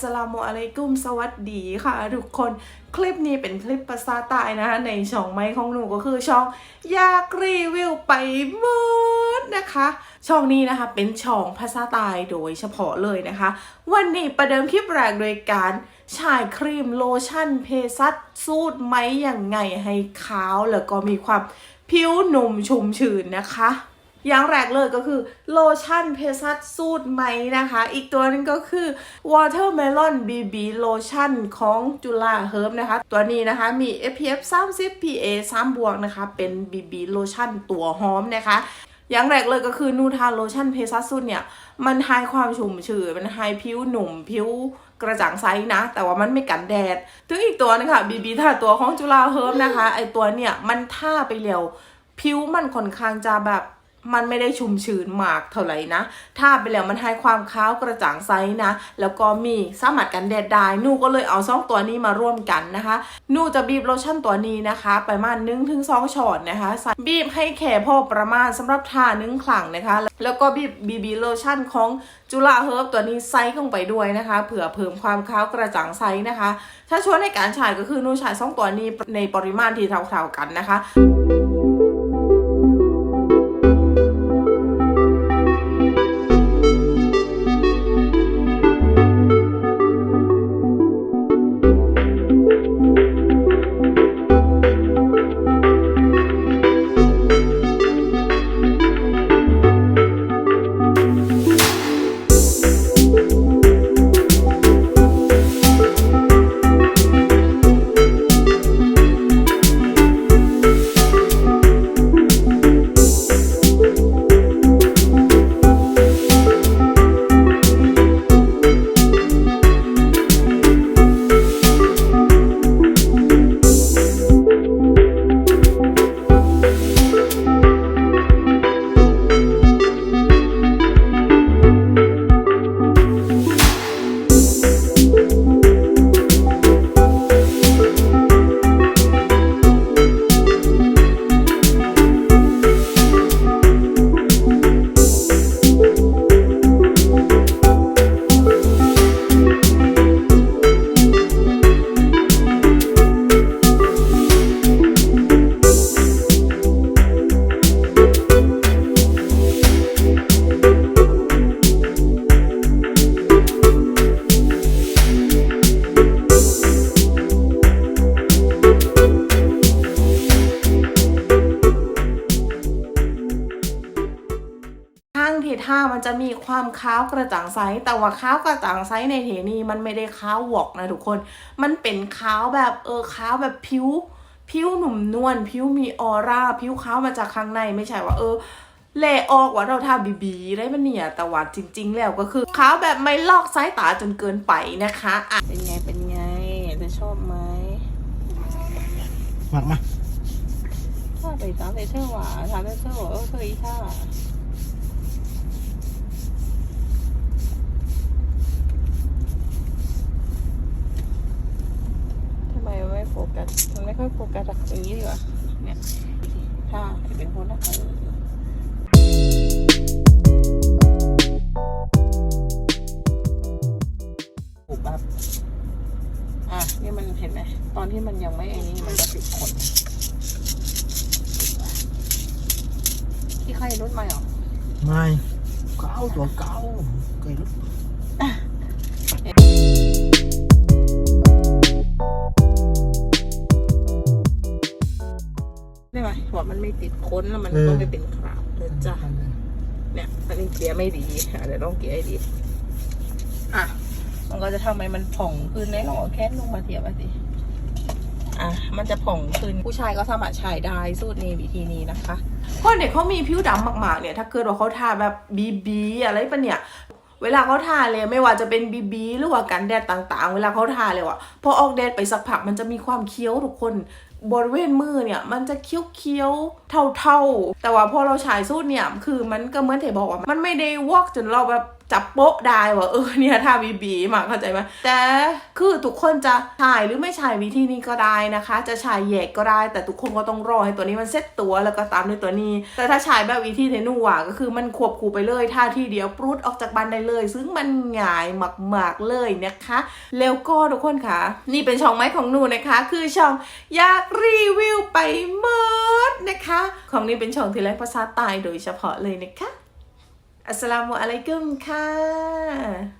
สลามุอะลัยกุมสวัสดีค่ะ ทุกคนคลิปนี้เป็นคลิปภาษาใต้นะคะในช่องไม้ของหนูก็คือช่องอยากรีวิวไปหมดนะคะ ช่องนี้นะคะเป็นช่องภาษาใต้โดยเฉพาะเลยนะคะ วันนี้ประเดิมคลิปแรกโดยการฉายครีมโลชั่นเพซัตสูตรไหมอย่างไงให้ขาวแล้วก็มีความผิวหนุ่มชุ่มชื้นนะคะ อย่างแรกเลยก็คือโลชั่นเพซัสสูตรไหมนะคะ อีกตัวนึงก็คือ Watermelon BB Lotion ของจุฬาเฮิร์บนะคะ ตัวนี้นะคะมี SPF 30 PA 3บวกนะคะ เป็น BB Lotion ตัวหอมนะคะอย่างแรกเลยก็คือนูทาโลชั่นเพซัสสูตรเนี่ย มันให้ความชุ่มชื้นมันให้ผิวหนุ่มผิวกระจ่างใสนะ แต่ว่ามันไม่กันแดด ถึงอีกตัวนึงค่ะ BB ท่าตัวของจุฬาเฮิร์บนะคะ ไอตัวเนี่ย มันท่าไปเร็วผิวมันค่อนข้างจะแบบ มันไม่ได้ชุ่มชื้นมากเท่าไหร่นะ ถ้าไปแล้วมันให้ความขาวกระจ่างใสนะ แล้วก็มีสามารถกันแดดได้นูก็เลยเอาสองตัวนี้มาร่วมกันนะคะ นูจะบีบโลชั่นตัวนี้นะคะไปประมาณหนึ่งถึงสองช็อตนะคะ บีบให้แค่พอประมาณสำหรับทาหนึ่งครั้งนะคะ แล้วก็บีบบีบีโลชั่นของจุฬาเฮิร์บตัวนี้ไซส์ลงไปด้วยนะคะเผื่อเพิ่มความขาวกระจ่างใสนะคะ ถ้าชวนในการฉายก็คือนูฉายสองตัวนี้ในปริมาณที่เท่าๆกันนะคะ ข้างที่ท่ามันจะมีความขาวกระจ่างใส แต่ว่าขาวกระจ่างใสในเทนี้มันไม่ได้ขาววอกนะทุกคน มันเป็นขาวแบบเออขาวแบบผิว ผิวหนุ่มนวลผิวมีออร่าผิวขาวมาจากข้างในไม่ใช่ว่าเออเละออกว่าเราทาบีบีได้ปะเนี่ยแต่ว่าจริง ๆ แล้วก็คือขาวแบบไม่ลอกสายตาจนเกินไปนะคะอะเป็นไงเป็นไงจะชอบไหมหมักมาถ้าไปตามไปเชื่อว่าทำไปเชื่อว่าเออเคยท่า ทำไมมันไม่โฟกัส มัน ไม่ค่อยโฟกัสอะอย่างนี้ดีกว่าเนี่ยถ้าเป็นคนนะผูกแบบอะนี่มันเห็นไหมตอนที่มันยังไม่ไอ้นี่มันจะติดขนที่ใครรุ่นใหม่หรอไม่เก้าตัวเก้าเคยรู้ไหมหัวมันไม่ติดค้นแล้วมันก็ไม่เป็นคราบเลยจ้ะเนี่ยอันนี้เกียร์ไม่ดีอะเดี๋ยวต้องเกียร์ให้ดี อะ มันก็จะทำให้มันผ่องขึ้นแน่นอนแค่ลงมาเทียบมาสิอะมันจะผ่องขึ้นผู้ชายก็สามารถใช้ได้สูตรนี้วิธีนี้นะคะเพราะเด็กเขามีผิวดำมากๆเนี่ย ถ้าเกิดว่าเขาทาแบบบีบีอะไรปะเนี่ยเวลาเขาทาเลยไม่ว่าจะเป็นบีบีหรือว่ากันแดดต่างๆ เวลาเขาทาเลยว่ะพอออกแดดไปสักพักมันจะมีความเคี้ยวทุกคน บริเวณมือเนี่ยมันจะเคี้ยวๆเท่าๆ แต่ว่าพอเราฉายสูตรเนี่ยคือมันก็เหมือนเทบอกว่ามันไม่ได้วอกจนเราแบบ จับโป๊ะได้ว่าเออเนี่ยถ้าบีบีมาเข้าใจไหมแต่คือทุกคนจะใช้หรือไม่ใช้วิธีนี้ก็ได้นะคะ จะใช้แยกก็ได้ แต่ทุกคนก็ต้องรอให้ตัวนี้มันเซ็ตตัวแล้วก็ตามด้วยตัวนี้ แต่ถ้าใช้แบบวิธีเทนูอะก็คือมันควบคู่ไปเลยท่าทีเดียวปรุดออกจากบ้านได้เลย ซึ่งมันง่ายมากๆเลยนะคะ แล้วก็ทุกคนค่ะ นี่เป็นช่องไม้ของหนูนะคะ คือช่องอยากรีวิวไปหมดนะคะ ของนี้เป็นช่องที่แรกภาษาใต้โดยเฉพาะเลยนะคะ อัสสลามุอะลัยกุมค่ะ